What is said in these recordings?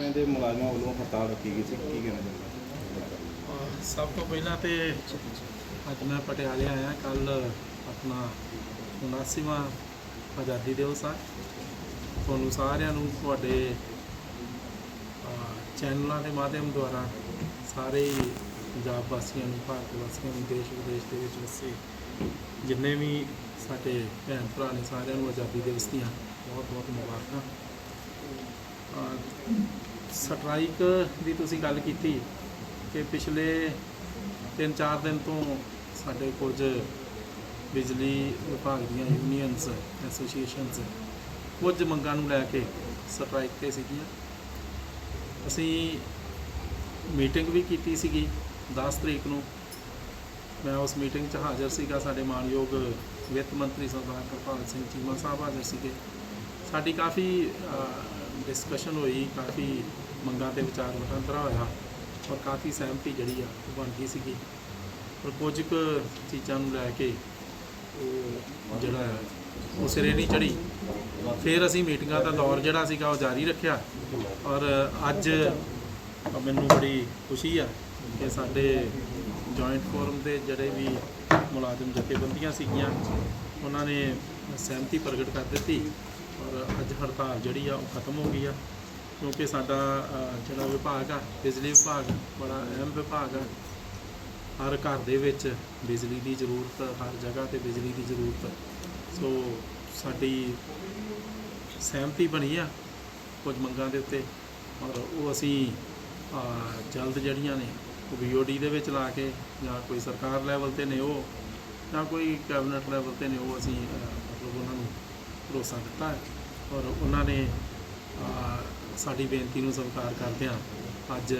ਮਹਿਕਮੇ ਦੇ ਮੁਲਾਜ਼ਮਾਂ ਵੱਲੋਂ ਹੜਤਾਲ ਰੱਖੀ ਗਈ ਸੀ, ਕੀ ਕਹਿਣਾ ਚਾਹੁੰਦੇ ਸਭ ਤੋਂ ਪਹਿਲਾਂ ਤੇ ਅੱਜ ਮੈਂ ਪਟਿਆਲੇ ਆਇਆ ਕੱਲ ਆਪਣਾ 79ਵਾਂ ਆਜ਼ਾਦੀ ਦਿਵਸ ਆ। ਤੁਹਾਨੂੰ ਸਾਰਿਆਂ ਨੂੰ ਤੁਹਾਡੇ ਚੈਨਲਾਂ ਦੇ ਮਾਧਿਅਮ ਦੁਆਰਾ ਸਾਰੇ ਪੰਜਾਬ ਵਾਸੀਆਂ ਨੂੰ, ਭਾਰਤ ਵਾਸੀਆਂ ਨੂੰ, ਦੇਸ਼ ਵਿਦੇਸ਼ ਦੇ ਵਿੱਚ ਵਸੇ ਜਿੰਨੇ ਵੀ ਸਾਡੇ ਭੈਣ ਭਰਾ ਨੇ ਸਾਰਿਆਂ ਨੂੰ ਆਜ਼ਾਦੀ ਦਿਵਸ ਦੀਆਂ ਬਹੁਤ ਬਹੁਤ ਮੁਬਾਰਕਾਂ ਸਟ੍ਰਾਈਕ ਦੀ ਤੁਸੀਂ ਗੱਲ ਕੀਤੀ ਕਿ ਪਿਛਲੇ 3-4 ਦਿਨ ਤੋਂ ਸਾਡੇ ਕੁਝ ਬਿਜਲੀ ਵਿਭਾਗ ਦੀਆਂ ਯੂਨੀਅਨਸ ਐਸੋਸੀਏਸ਼ਨਸ ਕੁਝ ਮੰਗਾਂ ਨੂੰ ਲੈ ਕੇ ਸਟ੍ਰਾਈਕ ਤੇ ਸੀਗੀਆਂ। ਅਸੀਂ ਮੀਟਿੰਗ ਵੀ ਕੀਤੀ ਸੀਗੀ 10 ਤਰੀਕ ਨੂੰ। ਮੈਂ ਉਸ ਮੀਟਿੰਗ 'ਚ ਹਾਜ਼ਰ ਸੀਗਾ। ਸਾਡੇ ਮਾਨਯੋਗ ਵਿੱਤ ਮੰਤਰੀ ਸਰਦਾਰ ਕਿਰਪਾਲ ਸਿੰਘ ਚੀਮਾ ਸਾਹਿਬ ਹਾਜ਼ਰ ਸੀਗੇ। ਸਾਡੀ ਕਾਫੀ ਡਿਸਕਸ਼ਨ ਹੋਈ ਕਾਫੀ ਮੰਗਾਂ ਤੇ ਵਿਚਾਰ ਵਟਾਂਦਰਾ ਹੋਇਆ ਔਰ ਕਾਫੀ ਸਹਿਮਤੀ ਜਿਹੜੀ ਆ ਉਹ ਬਣ ਗਈ ਸੀਗੀ। ਪਰ ਕੁਝ ਕੁ ਚੀਜ਼ਾਂ ਨੂੰ ਲੈ ਕੇ ਉਹ ਜਿਹੜਾ ਹੈ, ਉਹ ਸਿਰੇ ਨਹੀਂ ਚੜੀ ਫਿਰ ਅਸੀਂ ਮੀਟਿੰਗਾਂ ਦਾ ਦੌਰ ਜਿਹੜਾ ਸੀਗਾ ਉਹ ਜਾਰੀ ਰੱਖਿਆ ਔਰ ਅੱਜ ਮੈਨੂੰ ਬੜੀ ਖੁਸ਼ੀ ਆ ਕਿ ਸਾਡੇ ਜੁਆਇੰਟ ਫੋਰਮ ਦੇ ਜਿਹੜੇ ਵੀ ਮੁਲਾਜ਼ਮ ਜਥੇਬੰਦੀਆਂ ਸੀਗੀਆਂ ਉਹਨਾਂ ਨੇ ਸਹਿਮਤੀ ਪ੍ਰਗਟ ਕਰ ਦਿੱਤੀ। ਔਰ ਅੱਜ ਹੜਤਾਲ ਜਿਹੜੀ ਆ ਉਹ ਖਤਮ ਹੋ ਗਈ ਆ, ਕਿਉਂਕਿ ਸਾਡਾ ਜਿਹੜਾ ਵਿਭਾਗ ਆ, ਬਿਜਲੀ ਵਿਭਾਗ ਬੜਾ ਅਹਿਮ ਵਿਭਾਗ ਆ। ਹਰ ਘਰ ਦੇ ਵਿੱਚ ਬਿਜਲੀ ਦੀ ਜ਼ਰੂਰਤ, ਹਰ ਜਗ੍ਹਾ ਤੇ ਬਿਜਲੀ ਦੀ ਜ਼ਰੂਰਤ। ਸੋ ਸਾਡੀ ਸਹਿਮਤੀ ਬਣੀ ਆ ਕੁਝ ਮੰਗਾਂ ਦੇ ਉੱਤੇ। ਔਰ ਉਹ ਅਸੀਂ ਜਲਦ ਜਿਹੜੀਆਂ ਨੇ, ਉਹ BOD ਦੇ ਵਿੱਚ ਲਾ ਕੇ ਜਾਂ ਕੋਈ ਸਰਕਾਰ ਲੈਵਲ ਤੇ ਨੇ ਉਹ, ਜਾਂ ਕੋਈ ਕੈਬਨਿਟ ਲੈਵਲ ਤੇ ਨੇ ਉਹ ਅਸੀਂ ਮਤਲਬ ਉਹਨਾਂ ਨੂੰ ਭਰੋਸਾ ਦਿੱਤਾ ਹੈ ਔਰ ਉਹਨਾਂ ਨੇ ਸਾਡੀ ਬੇਨਤੀ ਨੂੰ ਸਵੀਕਾਰ ਕਰਦਿਆਂ ਅੱਜ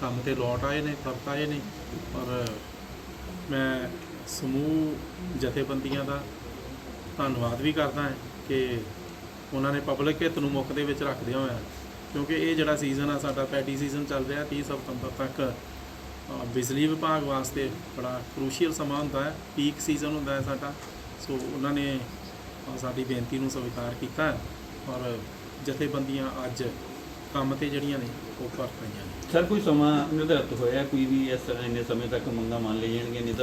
ਕੰਮ ਤੇ ਲੌਟ ਆਏ ਨੇ ਪਰਤ ਆਏ ਨੇ ਔਰ ਮੈਂ ਸਮੂਹ ਜਥੇਬੰਦੀਆਂ ਦਾ ਧੰਨਵਾਦ ਵੀ ਕਰਦਾ ਹਾਂ ਕਿ ਉਹਨਾਂ ਨੇ ਪਬਲਿਕ ਹਿੱਤ ਨੂੰ ਮੁੱਖ ਦੇ ਵਿੱਚ ਰੱਖਦਿਆਂ ਹੋਇਆ, ਕਿਉਂਕਿ ਇਹ ਜਿਹੜਾ ਸੀਜ਼ਨ ਆ ਸਾਡਾ ਪੈਡੀ ਸੀਜ਼ਨ ਚੱਲ ਰਿਹਾ 30 ਸਤੰਬਰ ਤੱਕ ਬਿਜਲੀ ਵਿਭਾਗ ਵਾਸਤੇ ਬੜਾ ਕ੍ਰੂਸ਼ੀਅਲ ਸਮਾਂ ਹੁੰਦਾ ਹੈ ਪੀਕ ਸੀਜ਼ਨ ਹੁੰਦਾ ਹੈ ਸਾਡਾ। ਸੋ ਉਹਨਾਂ ਨੇ ਸਾਡੀ ਬੇਨਤੀ ਨੂੰ ਸਵੀਕਾਰ ਕੀਤਾ ਔਰ ਜਥੇਬੰਦੀਆਂ ਅੱਜ ਕੰਮ ਤੇ ਜਿਹੜੀਆਂ ਨੇ ਉਹ ਪਰਤ ਰਹੀਆਂ ਨੇ। ਸਰ, ਕੋਈ ਸਮਾਂ ਨਿਰਧਾਰਤ ਹੋਇਆ ਕੋਈ ਵੀ ਇਸ ਇੰਨੇ ਸਮੇਂ ਤੱਕ ਮੰਗਾਂ ਮੰਨ ਲਈ ਜਾਣਗੀਆਂ ਨਹੀਂ ਤਾਂ